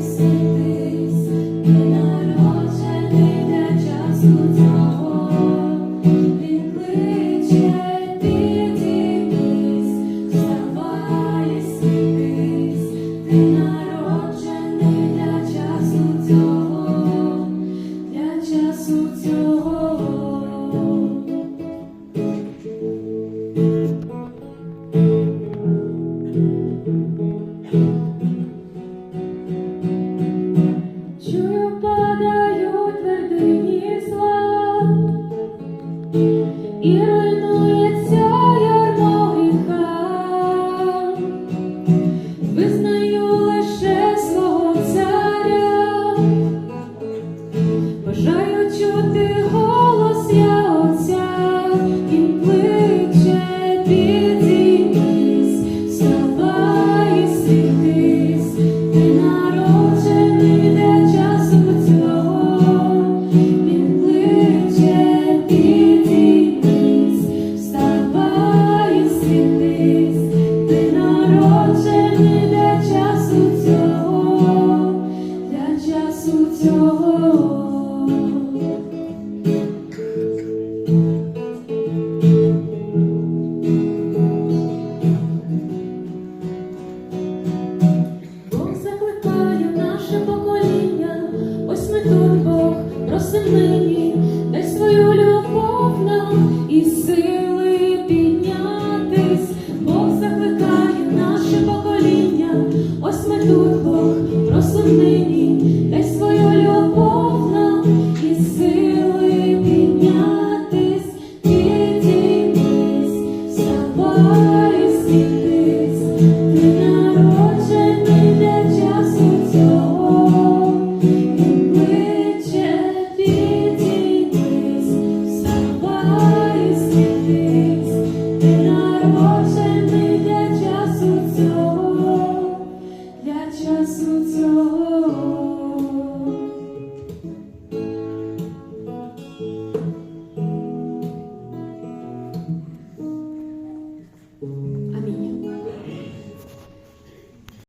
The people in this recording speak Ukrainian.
sim. землі, дай свою любов нам і сили піднятись, Бог закликає наше покоління, ось ми тут Бог просунині, дай свою любов нам і сили піднятись, підіймись, вся пари